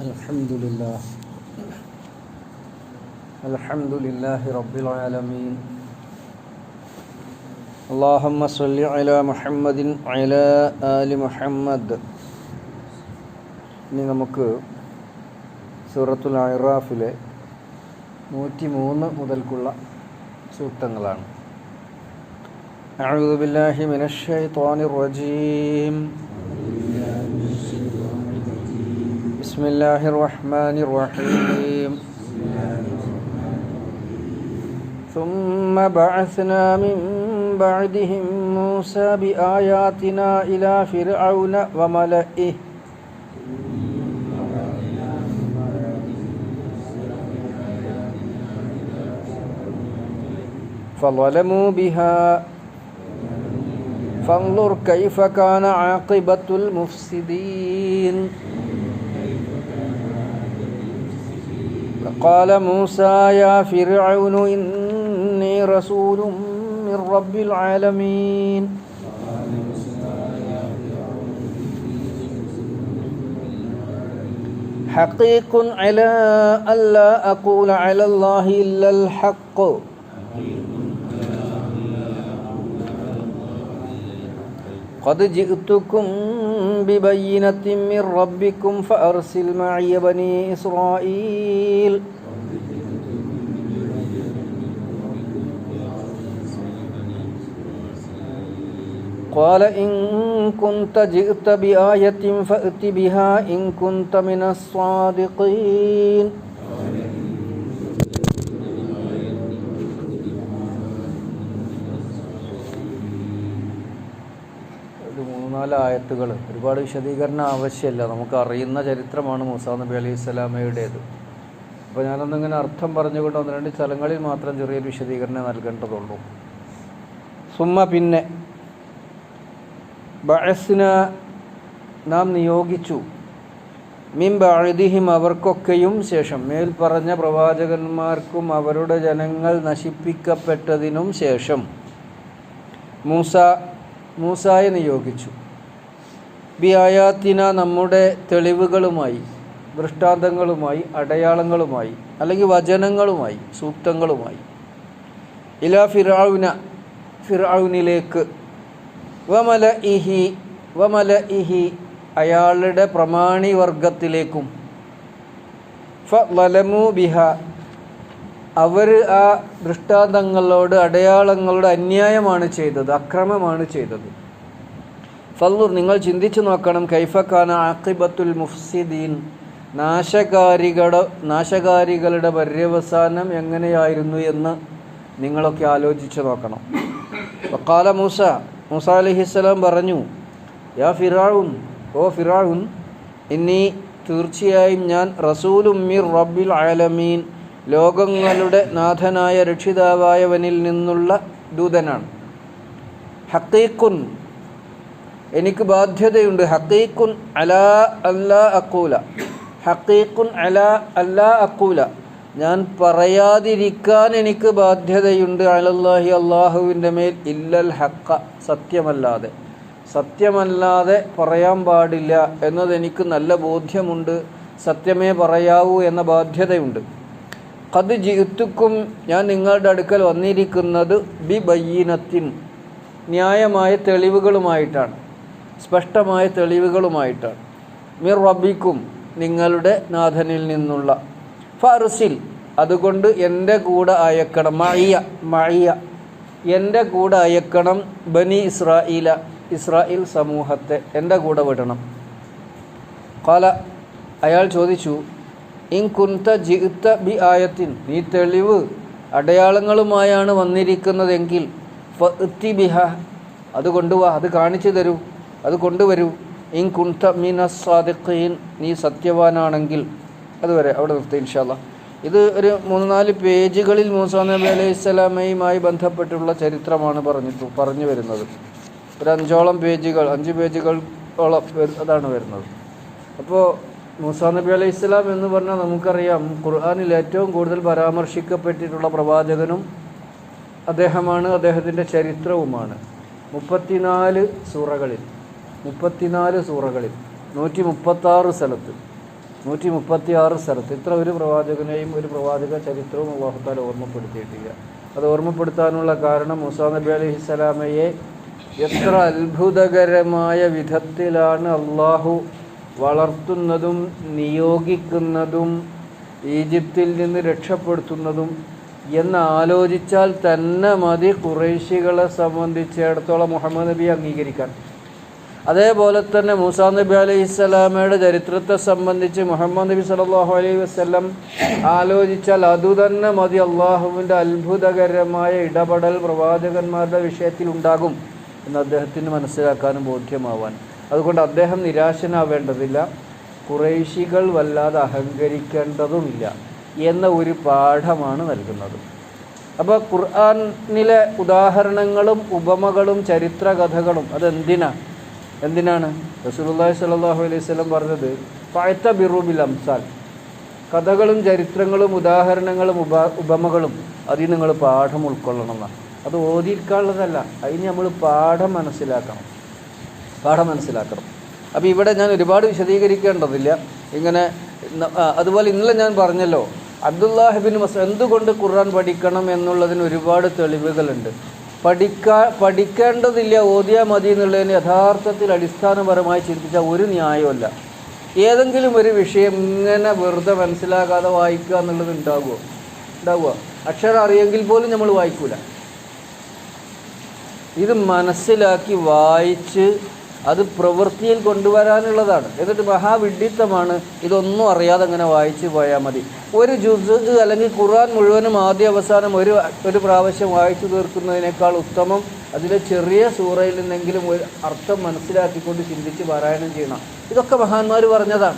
الحمد لله الحمد لله رب العالمين اللهم صل على محمد على آل محمد ഇനി നമുക്ക് സൂറത്തുൽ അറാഫിലെ നൂറ്റി മൂന്ന് മുതൽക്കുള്ള സൂക്തങ്ങളാണ് أعوذ بالله من بسم الله الرحمن الرحيم. ثم بعثنا من بعدهم موسى بآياتنا إلى فرعون وملئه. فظلموا بها. فانظر كيف كان عاقبة المفسدين. قال موسى يا فرعون إني رسول من رب العالمين حقيق على ألا أقول على الله إلا الحق قد جئتكم ببينة من ربكم فأرسل معي بني إسرائيل قال إن كنت جئت بآية فأت بها إن كنت من الصادقين ആയത്തുകൾ. ഒരുപാട് വിശദീകരണം ആവശ്യമില്ല. നമുക്ക് അറിയുന്ന ചരിത്രമാണ് മൂസാ നബി അലൈഹി സ്വലാമയുടേത്. അപ്പോൾ ഞാനൊന്നിങ്ങനെ അർത്ഥം പറഞ്ഞുകൊണ്ട് ഒന്ന് രണ്ട് സ്ഥലങ്ങളിൽ മാത്രം ചെറിയൊരു വിശദീകരണം നൽകേണ്ടതുള്ളൂ. സുമ്മ പിന്നെ ബഴസിന് നാം നിയോഗിച്ചു. മിൻ ബാഴുദിഹിം അവർക്കൊക്കെയും ശേഷം മേൽ പറഞ്ഞ പ്രവാചകന്മാർക്കും അവരുടെ ജനങ്ങൾ നശിപ്പിക്കപ്പെട്ടതിനും ശേഷം മൂസ മൂസായെ നിയോഗിച്ചു. ബി ആയാത്തിന നമ്മുടെ തെളിവുകളുമായി ദൃഷ്ടാന്തങ്ങളുമായി അടയാളങ്ങളുമായി അല്ലെങ്കിൽ വചനങ്ങളുമായി സൂക്തങ്ങളുമായി. ഇല ഫിറാവുന ഫിറാവുനിലേക്ക് വമല ഇഹി വമല ഇഹി അയാളുടെ പ്രമാണി വർഗത്തിലേക്കും ഫ വലമു ബിഹ അവർ ആ ദൃഷ്ടാന്തങ്ങളോട് അടയാളങ്ങളുടെ അന്യായമാണ് ചെയ്തത് അക്രമമാണ് ചെയ്തത്. ഫല്ലൂർ നിങ്ങൾ ചിന്തിച്ചു നോക്കണം. കൈഫക്കാന ആക്കിബത്തുൽ മുഫ്സിദീൻ. നാശകാരികളുടെ നാശകാരികളുടെ പര്യവസാനം എങ്ങനെയായിരുന്നു എന്ന് നിങ്ങളൊക്കെ ആലോചിച്ചു നോക്കണം. വക്കാല മൂസ മൂസ അലഹിസ്സലാം പറഞ്ഞു യാ ഫിറാവുൻ ഓ ഫിറാവുൻ ഇനി തീർച്ചയായും ഞാൻ റസൂലും മിർ റബ്ബിൽ ആലമീൻ ലോകങ്ങളുടെ നാഥനായ രക്ഷിതാവായവനിൽ നിന്നുള്ള ദൂതനാണ്. ഹക്കീക്കുൻ എനിക്ക് ബാധ്യതയുണ്ട്. ഹക്കീഖുൻ അലാ അല്ലാ അക്കൂല ഹക്കീഖുൻ അലാ അല്ലാ അക്കൂല ഞാൻ പറയാതിരിക്കാൻ എനിക്ക് ബാധ്യതയുണ്ട്. അലല്ലാഹി അള്ളാഹുവിന്റെ മേൽ ഇല്ലൽ ഹക്ക സത്യമല്ലാതെ. സത്യമല്ലാതെ പറയാൻ പാടില്ല എന്നതെനിക്ക് നല്ല ബോധ്യമുണ്ട്. സത്യമേ പറയാവൂ എന്ന ബാധ്യതയുണ്ട്. കത് ജിത്തുക്കും ഞാൻ നിങ്ങളുടെ അടുക്കൽ വന്നിരിക്കുന്നത് ബി ബയ്യീനത്തിൻ ന്യായമായ തെളിവുകളുമായിട്ടാണ്. സ്പഷ്ടമായ തെളിവുകളുമായിട്ടാണ്. മിർ റബിക്കും നിങ്ങളുടെ നാഥനിൽ നിന്നുള്ള. ഫർസിൽ അതുകൊണ്ട് എന്റെ കൂടെ അയക്കണം. മഴിയ മഴിയ എന്റെ കൂടെ അയക്കണം ബനി ഇസ്രായേല ഇസ്രായേൽ സമൂഹത്തെ. എന്റെ കൂടെ വിടണം. കാല അയാൾ ചോദിച്ചു ഇൻ കുന്ത ജിത്ത ബി ആയത്തിൻ നീ തെളിവ് അടയാളങ്ങളുമായാണ് വന്നിരിക്കുന്നതെങ്കിൽ ഫത്തി ബിഹ അത് കൊണ്ടുവാ അത് കാണിച്ചു തരൂ. അത് കൊണ്ടുവരൂ. ഇൻ കുന്ത മീന സാദിഖീൻ നീ സത്യവാനാണെങ്കിൽ. അതുവരെ അവിടെ നിർത്തി ഇൻഷാല്ല ഇത് ഒരു മൂന്ന് നാല് പേജുകളിൽ മൂസാ നബി അലൈഹി സ്വലാമയുമായി ബന്ധപ്പെട്ടുള്ള ചരിത്രമാണ് പറഞ്ഞിട്ട് പറഞ്ഞു വരുന്നത്. ഒരു അഞ്ചോളം പേജുകൾ അഞ്ച് പേജുകളോളം അതാണ് വരുന്നത്. അപ്പോൾ മൂസാ നബി അലൈഹി സ്വലാം എന്ന് പറഞ്ഞാൽ നമുക്കറിയാം ഖുർആാനിൽ ഏറ്റവും കൂടുതൽ പരാമർശിക്കപ്പെട്ടിട്ടുള്ള പ്രവാചകനും അദ്ദേഹമാണ് അദ്ദേഹത്തിന്റെ ചരിത്രവുമാണ്. മുപ്പത്തിനാല് സൂറകളിൽ. മുപ്പത്തിനാല് സൂറകളിൽ നൂറ്റി മുപ്പത്താറ് സ്ഥലത്ത് നൂറ്റി മുപ്പത്തി ആറ് സ്ഥലത്ത്. ഇത്ര ഒരു പ്രവാചകനെയും ഒരു പ്രവാചക ചരിത്രവും അള്ളാഹുത്താൽ ഓർമ്മപ്പെടുത്തിയിട്ടില്ല. അത് ഓർമ്മപ്പെടുത്താനുള്ള കാരണം മുസാ നബി അലൈഹി സ്വലാമയെ എത്ര അത്ഭുതകരമായ വിധത്തിലാണ് അള്ളാഹു വളർത്തുന്നതും നിയോഗിക്കുന്നതും ഈജിപ്തിൽ നിന്ന് രക്ഷപ്പെടുത്തുന്നതും എന്ന് ആലോചിച്ചാൽ തന്നെ മതി കുറേശികളെ സംബന്ധിച്ചിടത്തോളം മുഹമ്മദ് നബി അംഗീകരിക്കാൻ. അതേപോലെ തന്നെ മൂസാ നബി അലൈഹി സ്വലാമയുടെ ചരിത്രത്തെ സംബന്ധിച്ച് മുഹമ്മദ് നബി സല്ലല്ലാഹു അലൈഹി വസ്ലം ആലോചിച്ചാൽ അതുതന്നെ മതി അള്ളാഹുവിന്റെ അത്ഭുതകരമായ ഇടപെടൽ പ്രവാചകന്മാരുടെ വിഷയത്തിൽ ഉണ്ടാകും എന്ന് അദ്ദേഹത്തിന് മനസ്സിലാക്കാനും ബോധ്യമാവാൻ. അതുകൊണ്ട് അദ്ദേഹം നിരാശനാവേണ്ടതില്ല. കുറേശികൾ വല്ലാതെ അഹങ്കരിക്കേണ്ടതുമില്ല എന്ന ഒരു പാഠമാണ് നൽകുന്നത്. അപ്പോൾ ഖുർആാനിലെ ഉദാഹരണങ്ങളും ഉപമകളും ചരിത്രകഥകളും അതെന്തിനാ? എന്തിനാണ്? റസൂലുള്ളാഹി സ്വല്ലല്ലാഹു അലൈഹി വസല്ലം പറഞ്ഞത് ഫഅത്ത ബിറുബിൽ അംസാൽ കഥകളും ചരിത്രങ്ങളും ഉദാഹരണങ്ങളും ഉപ ഉപമകളും അതിൽ നിങ്ങൾ പാഠം ഉൾക്കൊള്ളണം എന്നാണ് അത് ഓതിയിരിക്കാനുള്ളതല്ല അതിന് നമ്മൾ പാഠം മനസ്സിലാക്കണം. പാഠം മനസ്സിലാക്കണം. അപ്പോൾ ഇവിടെ ഞാൻ ഒരുപാട് വിശദീകരിക്കേണ്ടതില്ല. ഇങ്ങനെ അതുപോലെ ഇന്നലെ ഞാൻ പറഞ്ഞല്ലോ അബ്ദുല്ലാഹിബിൻ മസ് എന്തുകൊണ്ട് ഖുർആൻ പഠിക്കണം എന്നുള്ളതിന് ഒരുപാട് തെളിവുകളുണ്ട്. പഠിക്കാ പഠിക്കേണ്ടതില്ല ഓതിയാ മതി എന്നുള്ളതിന് യഥാർത്ഥത്തിൽ അടിസ്ഥാനപരമായി ചിന്തിച്ച ഒരു ന്യായമല്ല. ഏതെങ്കിലും ഒരു വിഷയം ഇങ്ങനെ വെറുതെ മനസ്സിലാകാതെ വായിക്കുക എന്നുള്ളത് ഉണ്ടാകുമോ ഉണ്ടാവുക അക്ഷരം അറിയെങ്കിൽ പോലും നമ്മൾ വായിക്കൂല. ഇത് മനസ്സിലാക്കി വായിച്ച് അത് പ്രവൃത്തിയിൽ കൊണ്ടുവരാനുള്ളതാണ്. എന്നിട്ട് മഹാവിഡിത്തമാണ് ഇതൊന്നും അറിയാതെ അങ്ങനെ വായിച്ചു പോയാൽ മതി. ഒരു ജുസ് അല്ലെങ്കിൽ ഖുർആൻ മുഴുവനും ആദ്യ അവസാനം ഒരു ഒരു പ്രാവശ്യം വായിച്ചു തീർക്കുന്നതിനേക്കാൾ ഉത്തമം അതിലെ ചെറിയ സൂറയിൽ നിന്നെങ്കിലും ഒരു അർത്ഥം മനസ്സിലാക്കിക്കൊണ്ട് ചിന്തിച്ച് പാരായണം ചെയ്യണം. ഇതൊക്കെ മഹാന്മാർ പറഞ്ഞതാണ്.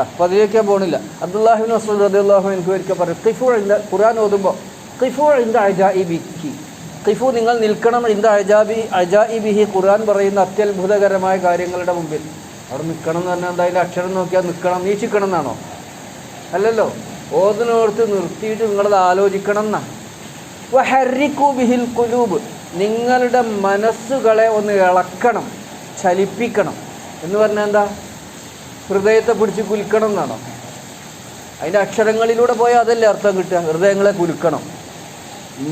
അപ്പം അതിലേക്കാൻ ഞാൻ പോണില്ല. അബ്ദുല്ലാഹിബിൻ മസൂദ് റദിയുള്ളാഹു എനിക്ക് ഒരിക്കൽ പറയും ഖിഫു ഇന്റെ ഖുർആൻ ഓതുമ്പോൾ ഖിഫു ഇ അജാഇബിക്കി. ഖിഫു നിങ്ങൾ നിൽക്കണം ഇന്ത അജാബി അജാഇബിഹി ഖുർആൻ പറയുന്ന അത്യത്ഭുതകരമായ കാര്യങ്ങളുടെ മുമ്പിൽ. അവിടെ നിൽക്കണം എന്ന് പറഞ്ഞാൽ എന്തായാലും അക്ഷരം നോക്കിയാൽ നിൽക്കണം നീക്ഷിക്കണം എന്നാണോ? അല്ലല്ലോ. ഓതിനോർത്ത് നിർത്തിയിട്ട് നിങ്ങളത് ആലോചിക്കണം എന്നാണ് ഹരിക്കു ബിഹിൽ കുലൂബ് നിങ്ങളുടെ മനസ്സുകളെ ഒന്ന് ഇളക്കണം ചലിപ്പിക്കണം. എന്ന് പറഞ്ഞാൽ എന്താ? ഹൃദയത്തെ പിടിച്ച് കുലുക്കണം എന്നാണോ? അതിന്റെ അക്ഷരങ്ങളിലൂടെ പോയാൽ അതല്ലേ അർത്ഥം കിട്ടുക? ഹൃദയങ്ങളെ കുലുക്കണം.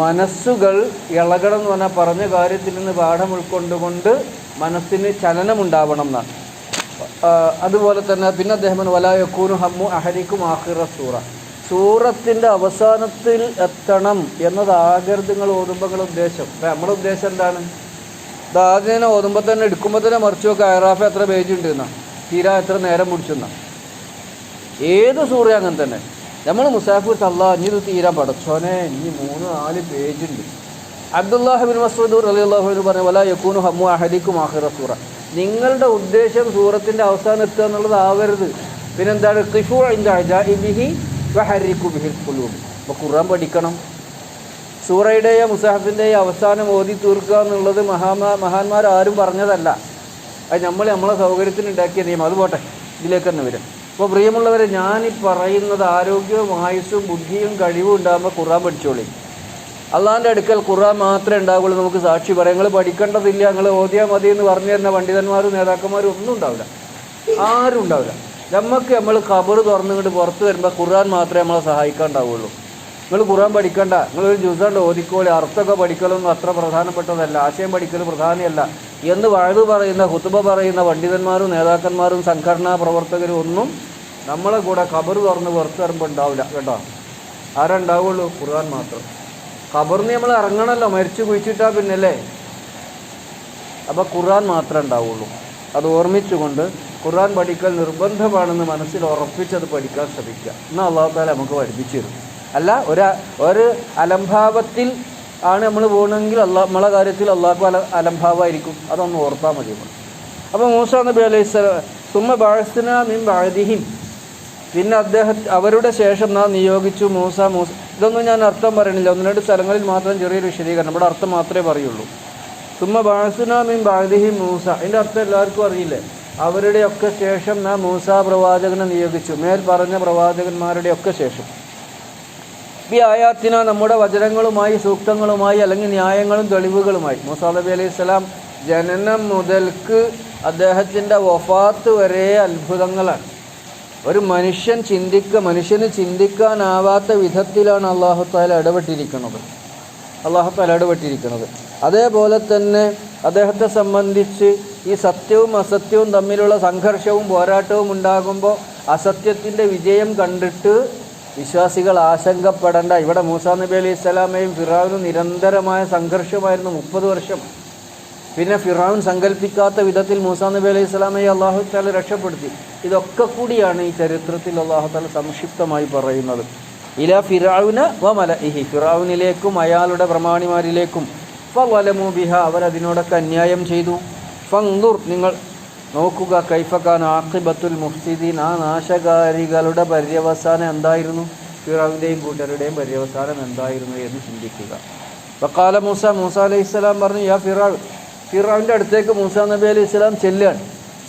മനസ്സുകൾ ഇളകണം എന്ന് പറഞ്ഞാൽ പറഞ്ഞ കാര്യത്തിൽ നിന്ന് പാഠം ഉൾക്കൊണ്ടുകൊണ്ട് മനസ്സിന് ചലനമുണ്ടാവണം എന്നാണ്. അതുപോലെ തന്നെ പിന്നെ അദ്ദേഹം വലായക്കൂനു വലാ യക്കൂനു ഹമ്മു അഹരിക്കും ആഹിറ സൂറ. സൂറത്തിന്റെ അവസാനത്തിൽ എത്തണം എന്നതാകരുത് നിങ്ങൾ ഓതുമ്പോൾ ഉദ്ദേശം. അപ്പം നമ്മുടെ ഉദ്ദേശം എന്താണ്? ആദ്യം ഓതുമ്പോൾ തന്നെ എടുക്കുമ്പോൾ തന്നെ മറിച്ച് നോക്കുക അയറാഫ് എത്ര പേജ് ഉണ്ട് എന്നാ. തീരാ എത്ര നേരം പിടിച്ചെന്നാ. ഏത് സൂറ അങ്ങനെ തന്നെ. നമ്മൾ മുസാഫിർ തള്ളാ ഇനി ഇത് തീരാൻ പടച്ചോനെ ഇനി മൂന്ന് നാല് പേജ് ഉണ്ട്. അബ്ദുല്ലാഹിബിൻ മസൂദ് അലി അള്ളാഹു പറഞ്ഞ പോലെ യക്കൂനു ഹമ്മു അഹദിക്കും ആഹിറ സൂറ. നിങ്ങളുടെ ഉദ്ദേശം സൂറത്തിന്റെ അവസാനം എത്തുക എന്നുള്ളത് ആവരുത്. പിന്നെന്താണ്? കിഫു ഇന്റെ അജാഇബിഹി വഹരിക്കു ബിഹിൽ കുലൂബ് അപ്പോൾ ഖുർആൻ പഠിക്കണം. സൂറയുടെയോ മുസാഹിഫിന്റെയോ അവസാനം ഓതി തീർക്കുക എന്നുള്ളത് മഹാമാ മഹാന്മാർ ആരും പറഞ്ഞതല്ല. അത് നമ്മൾ നമ്മളെ സൗകര്യത്തിന് ഉണ്ടാക്കിയ നിയമം. അത് പോട്ടെ ഇതിലേക്ക് തന്നെ വരും. അപ്പോൾ പ്രിയമുള്ളവരെ ഞാൻ ഈ പറയുന്നത് ആരോഗ്യവും ആയുസ്സും ബുദ്ധിയും കഴിവും ഉണ്ടാകുമ്പോൾ ഖുറാൻ പഠിച്ചോളി. അള്ളാഹിന്റെ അടുക്കൽ ഖുറാൻ മാത്രമേ ഉണ്ടാവുള്ളൂ നമുക്ക് സാക്ഷി പറയാം. നിങ്ങൾ പഠിക്കേണ്ടതില്ല നിങ്ങൾ ഓതിയാൽ മതി എന്ന് പറഞ്ഞു തരുന്ന പണ്ഡിതന്മാരും നേതാക്കന്മാരും ഒന്നും ഉണ്ടാവില്ല. ആരും ഉണ്ടാവില്ല. നമുക്ക് നമ്മൾ ഖബർ തുറന്നുകൊണ്ട് പുറത്ത് വരുമ്പോൾ ഖുറാൻ മാത്രമേ നമ്മളെ സഹായിക്കാണ്ടാവുള്ളൂ. നിങ്ങൾ ഖുറാൻ പഠിക്കണ്ട. നിങ്ങളൊരു ദിവസം ഓതിക്കോളി. അർത്ഥമൊക്കെ പഠിക്കലൊന്നും അത്ര പ്രധാനപ്പെട്ടതല്ല. ആശയം പഠിക്കൽ പ്രധാനമല്ല എന്ന് വാഴ്വ് പറയുന്ന കുത്തുബ പറയുന്ന പണ്ഡിതന്മാരും നേതാക്കന്മാരും സംഘടനാ പ്രവർത്തകരും ഒന്നും നമ്മളെ കൂടെ ഖബർ തുറന്ന് പുറത്ത് വരുമ്പോൾ ഉണ്ടാവില്ല കേട്ടോ. ആരുണ്ടാവുള്ളൂ? ഖുർആൻ മാത്രം. ഖബറിന് നമ്മൾ ഇറങ്ങണമല്ലോ മരിച്ചു കുഴിച്ചിട്ടാ പിന്നല്ലേ? അപ്പോൾ ഖുർആൻ മാത്രമേ ഉണ്ടാവുള്ളൂ. അത് ഓർമ്മിച്ചുകൊണ്ട് ഖുർആൻ പഠിക്കൽ നിർബന്ധമാണെന്ന് മനസ്സിൽ ഉറപ്പിച്ചത് പഠിക്കാൻ ശ്രമിക്കുക. എന്നാൽ അള്ളാഹു താല നമുക്ക് പഠിപ്പിച്ചു തരും. അല്ല ഒരു ഒരു അലംഭാവത്തിൽ ആണ് നമ്മൾ പോകണമെങ്കിൽ അള്ളാഹ് നമ്മളെ കാര്യത്തിൽ അള്ളാഹു അല അലംഭാവമായിരിക്കും അതൊന്ന് ഓർത്താൽ മതി അപ്പോൾ മൂസ നബി അലൈഹി സ്വലാം തുമ്മ ബാഴ്സിന മിൻ ബാഴ്ദിഹിം പിന്നെ അദ്ദേഹം അവരുടെ ശേഷം നാം നിയോഗിച്ചു മൂസ മൂസ ഇതൊന്നും ഞാൻ അർത്ഥം പറയണില്ല ഒന്ന് രണ്ട് സ്ഥലങ്ങളിൽ മാത്രം ചെറിയൊരു വിശദീകരണം. ഇവിടെ അർത്ഥം മാത്രമേ പറയുള്ളൂ. സുമ്മ മീൻ ബാദിഹി മൂസ. അതിന്റെ അർത്ഥം എല്ലാവർക്കും അറിയില്ലേ? അവരുടെയൊക്കെ ശേഷം നാം മൂസ പ്രവാചകനെ നിയോഗിച്ചു. മേൽ പറഞ്ഞ പ്രവാചകന്മാരുടെയൊക്കെ ശേഷം. ഈ ആയാത്തിന നമ്മുടെ വചനങ്ങളുമായി സൂക്തങ്ങളുമായി അല്ലെങ്കിൽ ന്യായങ്ങളും തെളിവുകളുമായി. മൂസാ നബി അലൈഹി സ്വലാം ജനനം മുതൽക്ക് അദ്ദേഹത്തിന്റെ വഫാത്ത് വരെ അത്ഭുതങ്ങളാണ്. ഒരു മനുഷ്യൻ ചിന്തിക്ക മനുഷ്യന് ചിന്തിക്കാനാവാത്ത വിധത്തിലാണ് അള്ളാഹുത്താല ഇടപെട്ടിരിക്കുന്നത്. അള്ളാഹുത്താല ഇടപെട്ടിരിക്കുന്നത്. അതേപോലെ തന്നെ അദ്ദേഹത്തെ സംബന്ധിച്ച് ഈ സത്യവും അസത്യവും തമ്മിലുള്ള സംഘർഷവും പോരാട്ടവും ഉണ്ടാകുമ്പോൾ അസത്യത്തിന്റെ വിജയം കണ്ടിട്ട് വിശ്വാസികൾ ആശങ്കപ്പെടേണ്ട. ഇവിടെ മൂസാ നബി അലൈഹി സ്വലാമയും ഫിറാവിനും നിരന്തരമായ സംഘർഷമായിരുന്നു മുപ്പത് വർഷം. പിന്നെ ഫിറാവിൻ സങ്കല്പിക്കാത്ത വിധത്തിൽ മൂസാ നബി അലൈഹി സ്വലാമയെ അള്ളാഹു താല രക്ഷപ്പെടുത്തി. ഇതൊക്കെ കൂടിയാണ് ഈ ചരിത്രത്തിൽ അള്ളാഹു താല സംക്ഷിപ്തമായി പറയുന്നത്. ഇല ഫിറാവുന വ മല ഇഹി ഫിറാവുനിലേക്കും അയാളുടെ പ്രമാണിമാരിലേക്കും ഫലമു ബിഹ. അവരതിനോടൊക്കെ അന്യായം ചെയ്തു. ഫങ്ദുർ നിങ്ങൾ നോക്കുക കൈഫക്കാൻ ആക്കിബത്തുൽ മുഫ്സിദീൻ ആ നാശകാരികളുടെ പര്യവസാനം എന്തായിരുന്നു? ഫിറാവിന്റെയും കൂട്ടരുടെയും പര്യവസാനം എന്തായിരുന്നു എന്ന് ചിന്തിക്കുക. വക്കാല മൂസ മൂസ അലൈഹി സ്വലാം പറഞ്ഞു യാ ഫിറാവ് ഫിറാവിന്റെ അടുത്തേക്ക് മൂസ നബി അലൈഹി സ്വലാം ചെല്ലുകയാണ്.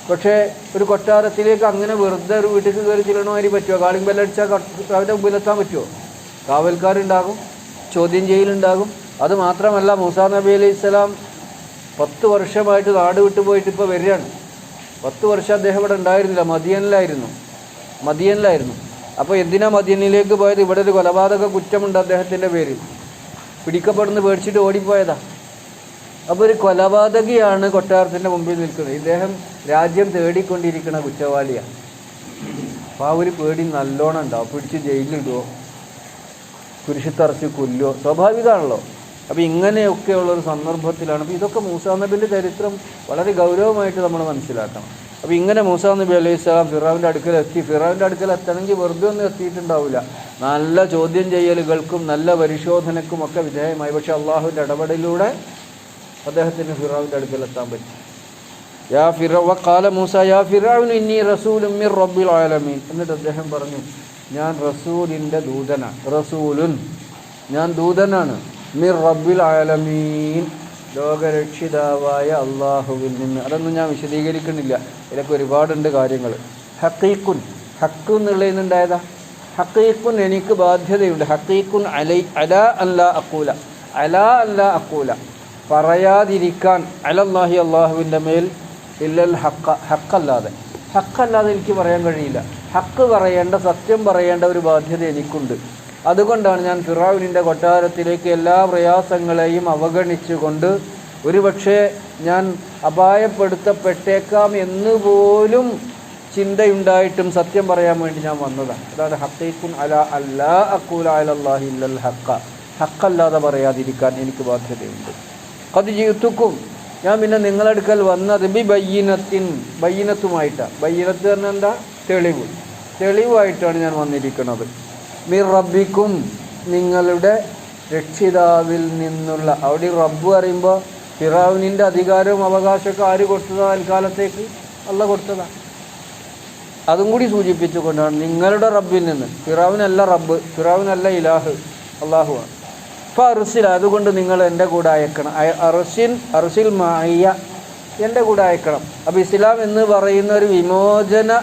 പക്ഷേ ഒരു കൊട്ടാരത്തിലേക്ക് അങ്ങനെ വെറുതെ ഒരു വീട്ടിൽ കയറി ചെല്ലണമാതിരി പറ്റുമോ? കാളിംഗ് ബെല്ലടിച്ചാൽ അവന്റെ മുമ്പിലെത്താൻ പറ്റുമോ? കാവൽക്കാരുണ്ടാകും ചോദ്യം ചെയ്യലുണ്ടാകും. അത് മാത്രമല്ല മൂസ നബി അലൈഹി സ്വലാം പത്ത് വർഷമായിട്ട് നാട് വിട്ടു പോയിട്ട് ഇപ്പോൾ വരികയാണ്. പത്ത് വർഷം അദ്ദേഹം ഇവിടെ ഉണ്ടായിരുന്നില്ല. മദിയനിലായിരുന്നു. മദിയനിലായിരുന്നു. അപ്പോൾ എന്തിനാ മദിയനിലേക്ക് പോയത്? ഇവിടെ ഒരു കൊലപാതക കുറ്റമുണ്ട് അദ്ദേഹത്തിന്റെ പേര് പിടിക്കപ്പെടുന്ന പേടിച്ചിട്ട് ഓടിപ്പോയതാ. അപ്പോൾ ഒരു കൊലപാതകിയാണ് കൊട്ടാരത്തിന്റെ മുമ്പിൽ നിൽക്കുന്നത്. ഇദ്ദേഹം രാജ്യം തേടിക്കൊണ്ടിരിക്കുന്ന കുറ്റവാളിയാണ് അപ്പോൾ ആ ഒരു പേടി നല്ലോണം ഉണ്ടാവും. പിടിച്ച് ജയിലിലിടുമോ കുരിശിത്തറച്ച് കൊല്ലുമോ സ്വാഭാവികമാണല്ലോ. അപ്പോൾ ഇങ്ങനെയൊക്കെയുള്ളൊരു സന്ദർഭത്തിലാണ്. അപ്പോൾ ഇതൊക്കെ മൂസാ നബിന്റെ ചരിത്രം വളരെ ഗൗരവമായിട്ട് നമ്മൾ മനസ്സിലാക്കണം. അപ്പോൾ ഇങ്ങനെ മൂസാ നബി അലൈഹി സ്വലാം ഫിറാവിന്റെ അടുക്കൽ എത്തി ഫിറാവിന്റെ അടുക്കൽ എത്തണമെങ്കിൽ വെറുതെ ഒന്നും എത്തിയിട്ടുണ്ടാവില്ല. നല്ല ചോദ്യം ചെയ്യലുകൾക്കും നല്ല പരിശോധനക്കും ഒക്കെ വിധേയമായി. പക്ഷെ അള്ളാഹുവിന്റെ ഇടപെടലിലൂടെ അദ്ദേഹത്തിന് ഫിറാവിന്റെ അടുക്കൽ എത്താൻ പറ്റി. യാ ഫിറ കാല മൂസ യാ ഫിറാവിന് ഇന്നി റസൂലും മിർ റബ്ബിൽ ആലമീൻ. എന്നിട്ട് അദ്ദേഹം പറഞ്ഞു ഞാൻ റസൂലിന്റെ ദൂതനാണ് റസൂലുൻ. ഞാൻ ദൂതനാണ്. മിർ റബ്ബിൽ ആലമീൻ. ലോകരക്ഷിതാവായ അള്ളാഹുവിൽ നിന്ന്. അതൊന്നും ഞാൻ വിശദീകരിക്കുന്നില്ല. ഇതിലൊക്കെ ഒരുപാടുണ്ട് കാര്യങ്ങൾ. ഹക്കീക്കുൻ ഹക്ക് എന്നുള്ളതിനുണ്ടായതാ ഹക്കീക്കുൻ എനിക്ക് ബാധ്യതയുണ്ട്. ഹക്കീക്കുൻ അലൈ അല അല്ല അക്കൂല അല അല്ല അക്കൂല പറയാതിരിക്കാൻ അലല്ലാഹി അള്ളാഹുവിന്റെ മേൽ ഇല്ലൽ ഹക്ക ഹക്കല്ലാതെ ഹക്കല്ലാതെ എനിക്ക് പറയാൻ കഴിയില്ല. ഹക്ക് പറയേണ്ട സത്യം പറയേണ്ട ഒരു ബാധ്യത എനിക്കുണ്ട്. അതുകൊണ്ടാണ് ഞാൻ ഫിറാവിനിന്റെ കൊട്ടാരത്തിലേക്ക് എല്ലാ പ്രയാസങ്ങളെയും അവഗണിച്ചുകൊണ്ട് ഒരുപക്ഷെ ഞാൻ അപായപ്പെടുത്തപ്പെട്ടേക്കാം എന്നുപോലും ചിന്തയുണ്ടായിട്ടും സത്യം പറയാൻ വേണ്ടി ഞാൻ വന്നതാണ്. അതാണ് ഹക്കൈക്കുൻ അല അല്ലാ അക്കൂല അലല്ലാഹി ഇല്ലൽ ഹക്ക ഹക്കല്ലാതെ പറയാതിരിക്കാൻ എനിക്ക് ബാധ്യതയുണ്ട്. അത് ജീവിത്തുക്കും ഞാൻ പിന്നെ നിങ്ങളടുക്കൽ വന്നത് ബി ബയ്യനത്തിൻ ബയ്യനത്തുമായിട്ടാണ്. ബയ്യനത്ത് തന്നെ എന്താ? തെളിവ്. തെളിവായിട്ടാണ് ഞാൻ വന്നിരിക്കുന്നത്. മിർ റബ്ബിക്കും നിങ്ങളുടെ രക്ഷിതാവിൽ നിന്നുള്ള അവിടെ റബ്ബ് പറയുമ്പോൾ ഫിറാവിനിന്റെ അധികാരവും അവകാശമൊക്കെ ആര് കൊടുത്തതാ അൽക്കാലത്തേക്ക് അല്ല കൊടുത്തതാ. അതും കൂടി സൂചിപ്പിച്ചുകൊണ്ടാണ് നിങ്ങളുടെ റബ്ബിൽ നിന്ന് ഫിറാവിനല്ല റബ്ബ് ഫിറാവിനല്ല ഇലാഹ് അള്ളാഹുവാണ്. അപ്പോൾ അറുസിൽ അതുകൊണ്ട് നിങ്ങൾ എന്റെ കൂടെ അയക്കണം. അയ- അറുസിൻ അറുസിൽ മായ എന്റെ കൂടെ അയക്കണം. അപ്പോൾ ഇസ്ലാം എന്ന് പറയുന്ന ഒരു വിമോചന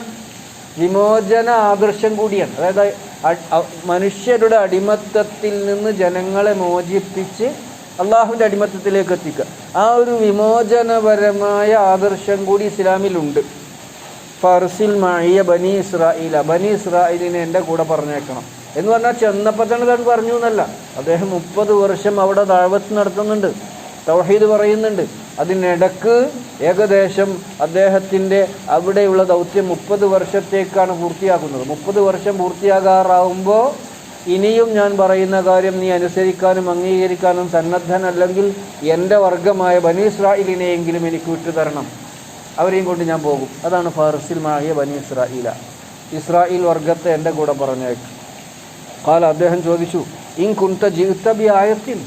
വിമോചന ആദർശം കൂടിയാണ്. അതായത് മനുഷ്യരുടെ അടിമത്തത്തിൽ നിന്ന് ജനങ്ങളെ മോചിപ്പിച്ച് അള്ളാഹുവിന്റെ അടിമത്തത്തിലേക്ക് എത്തിക്കുക. ആ ഒരു വിമോചനപരമായ ആദർശം കൂടി ഇസ്ലാമിലുണ്ട്. ഫർസിൽ മഴിയ ബനി ഇസ്രായി ബനി ഇസ്രായിലിനെ എന്റെ കൂടെ പറഞ്ഞേക്കണം. എന്ന് പറഞ്ഞാൽ ചെന്നപ്പോൾ തന്നെ പറഞ്ഞു എന്നല്ല. അദ്ദേഹം മുപ്പത് വർഷം അവിടെ താഴ്വത്ത് നടത്തുന്നുണ്ട്. തൗഹീദ് പറയുന്നുണ്ട്. അതിനിടക്ക് ഏകദേശം അദ്ദേഹത്തിന്റെ അവിടെയുള്ള ദൗത്യം മുപ്പത് വർഷത്തേക്കാണ് പൂർത്തിയാക്കുന്നത്. മുപ്പത് വർഷം പൂർത്തിയാകാറാവുമ്പോൾ ഇനിയും ഞാൻ പറയുന്ന കാര്യം നീ അനുസരിക്കാനും അംഗീകരിക്കാനും സന്നദ്ധനല്ലെങ്കിൽ എന്റെ വർഗമായ ബനി ഇസ്രായിലിനെയെങ്കിലും എനിക്ക് വിട്ടുതരണം. അവരെയും കൊണ്ട് ഞാൻ പോകും. അതാണ് ഫാർസിൽ മായ ബനി ഇസ്രായില. ഇസ്രായേൽ വർഗത്തെ എന്റെ കൂടെ പറഞ്ഞേക്കും കാല അദ്ദേഹം ചോദിച്ചു ഇൻ കുന്ത ജിത്തബി ആയത്തിൽ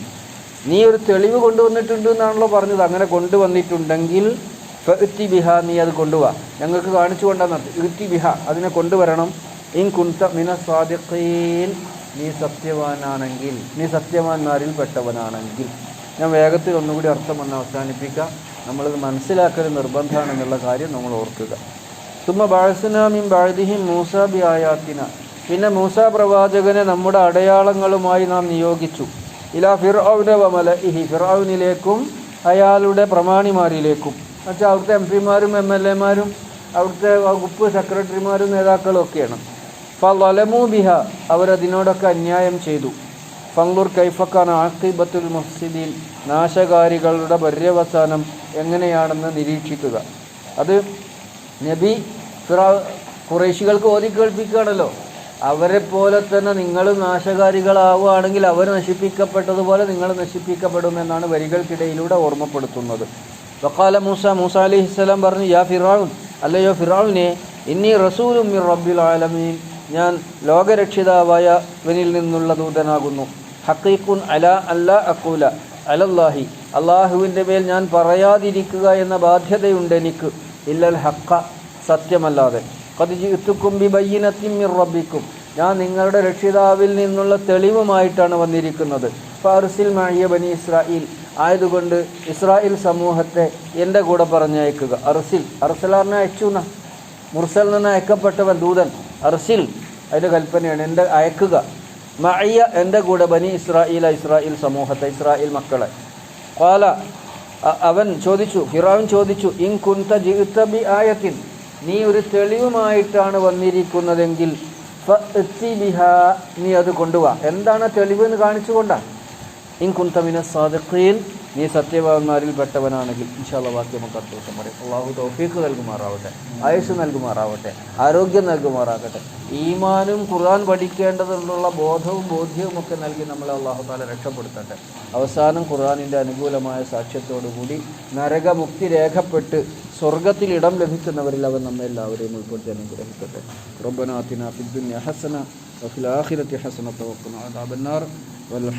നീ ഒരു തെളിവ് കൊണ്ടുവന്നിട്ടുണ്ട് എന്നാണല്ലോ പറഞ്ഞത്. അങ്ങനെ കൊണ്ടുവന്നിട്ടുണ്ടെങ്കിൽ ഫഇത്തി ബിഹ നീ അത് കൊണ്ടുവാ. ഞങ്ങൾക്ക് കാണിച്ചു കൊണ്ടാന്ന് ഇത്തി ബിഹ അതിനെ കൊണ്ടുവരണം. ഇൻ കുന്ത മിന സ്വാദിഖീൻ നീ സത്യവാനാണെങ്കിൽ നീ സത്യവാന്മാരിൽ പെട്ടവനാണെങ്കിൽ. ഞാൻ വേഗത്തിൽ ഒന്നുകൂടി അർത്ഥം വന്ന് അവസാനിപ്പിക്കാം. നമ്മളത് മനസ്സിലാക്കൽ നിർബന്ധമാണെന്നുള്ള കാര്യം നമ്മൾ ഓർക്കുക. തുമ്മ ബാഴ്സനാമിൻ മൂസ ബി ആയാത്തിന. പിന്നെ മൂസ പ്രവാചകനെ നമ്മുടെ അടയാളങ്ങളുമായി നാം നിയോഗിച്ചു. ഇലാ ഫിർഔന വമല ഇഹി ഫിർഔനിലേക്കും അയാളുടെ പ്രമാണിമാരിലേക്കും. എന്നുവെച്ചാൽ അവിടുത്തെ എം പിമാരും എം എൽ എമാരും അവിടുത്തെ വകുപ്പ് സെക്രട്ടറിമാരും നേതാക്കളും ഒക്കെയാണ്. ഫലമു ബിഹ. അവരതിനോടൊക്കെ അന്യായം ചെയ്തു. ഫങ്കുർ കൈഫക്കാൻ ആക്കിബത്തുൽ മുഹ്സിദീൻ നാശകാരികളുടെ പര്യവസാനം എങ്ങനെയാണെന്ന് നിരീക്ഷിക്കുക. അത് നബി ഫിറ കുറേശികൾക്ക് ഓതി കേൾപ്പിക്കുകയാണല്ലോ അവരെ പോലെ തന്നെ നിങ്ങൾ നാശകാരികളാവുകയാണെങ്കിൽ അവർ നശിപ്പിക്കപ്പെട്ടതുപോലെ നിങ്ങൾ നശിപ്പിക്കപ്പെടുമെന്നാണ് വരികൾക്കിടയിലൂടെ ഓർമ്മപ്പെടുത്തുന്നത്. വക്കാല മൂസ മൂസ അലി അലിഹിസ്സലാം പറഞ്ഞു യാ ഫിറാവുൻ അല്ലയോ ഫിറാവിനെ ഇന്നി റസൂലും മിർ റബ്ബിൽ ആലമീൻ ഞാൻ ലോകരക്ഷിതാവായ ഇവനിൽ നിന്നുള്ള ദൂതനാകുന്നു. ഹക്കീഖുൻ അല അല്ല അക്കൂല അലല്ലാഹി അള്ളാഹുവിന്റെ മേൽ ഞാൻ പറയാതിരിക്കുക എന്ന ബാധ്യതയുണ്ട് എനിക്ക്. ഇല്ലൽ ഹക്ക സത്യമല്ലാതെ. ഞാൻ നിങ്ങളുടെ രക്ഷിതാവിൽ നിന്നുള്ള തെളിവുമായിട്ടാണ് വന്നിരിക്കുന്നത്. ഫാർസിൽ മഴിയ ബനി ഇസ്രായേൽ ആയതുകൊണ്ട് ഇസ്രായേൽ സമൂഹത്തെ എന്റെ കൂടെ പറഞ്ഞയക്കുക. അർസിൽ. അർസലാറിനെ എന്ന മുർസൽ നിന്ന് അയക്കപ്പെട്ടവൻ ദൂതൻ. അർസിൽ. അതിന്റെ കൽപ്പനയാണ്. എന്റെ അയക്കുക. മായ എന്റെ കൂടെ ബനി ഇസ്രായേൽ ഇസ്രായേൽ സമൂഹത്തെ ഇസ്രായേൽ മക്കളെ. കാല അവൻ ചോദിച്ചു ഫിറാവിൻ ചോദിച്ചു ഇൻ കുന്ത ബി ആയത്തിൻ. നീ ഒരു തെളിവുമായിട്ടാണ് വന്നിരിക്കുന്നതെങ്കിൽ നീ അത് കൊണ്ടുപോവാ എന്താണ് തെളിവ് എന്ന് കാണിച്ചുകൊണ്ടാണ് ഇൻ കുന്തമിന നീ സത്യവാന്മാരിൽ പെട്ടവനാണെങ്കിൽ ഇൻഷാല്ല വാക്യം നമുക്ക് അടുത്ത ദിവസം പറയും. അള്ളാഹു തൗഫീഖ് നൽകുമാറാവട്ടെ ആയുസ് നൽകുമാറാവട്ടെ ആരോഗ്യം നൽകുമാറാകട്ടെ. ഈമാനും ഖുർആൻ പഠിക്കേണ്ടതെന്നുള്ള ബോധവും ബോധ്യവും ഒക്കെ നൽകി നമ്മളെ അള്ളാഹു താല രക്ഷപ്പെടുത്തട്ടെ. അവസാനം ഖുർആാനിന്റെ അനുകൂലമായ സാക്ഷ്യത്തോടുകൂടി നരകമുക്തി രേഖപ്പെട്ട് സ്വർഗത്തിൽ ഇടം ലഭിക്കുന്നവരിൽ അവൻ നമ്മെ എല്ലാവരെയും ഉൾപ്പെടുത്തി അനുഗ്രഹിക്കട്ടെ. റബ്ബനാത്തിന ഫിദ്ദുന്യ ഹസന വഫിൽ ആഖിറത്തി ഹസനത വഖിന അദാബന്നാർ. വൽ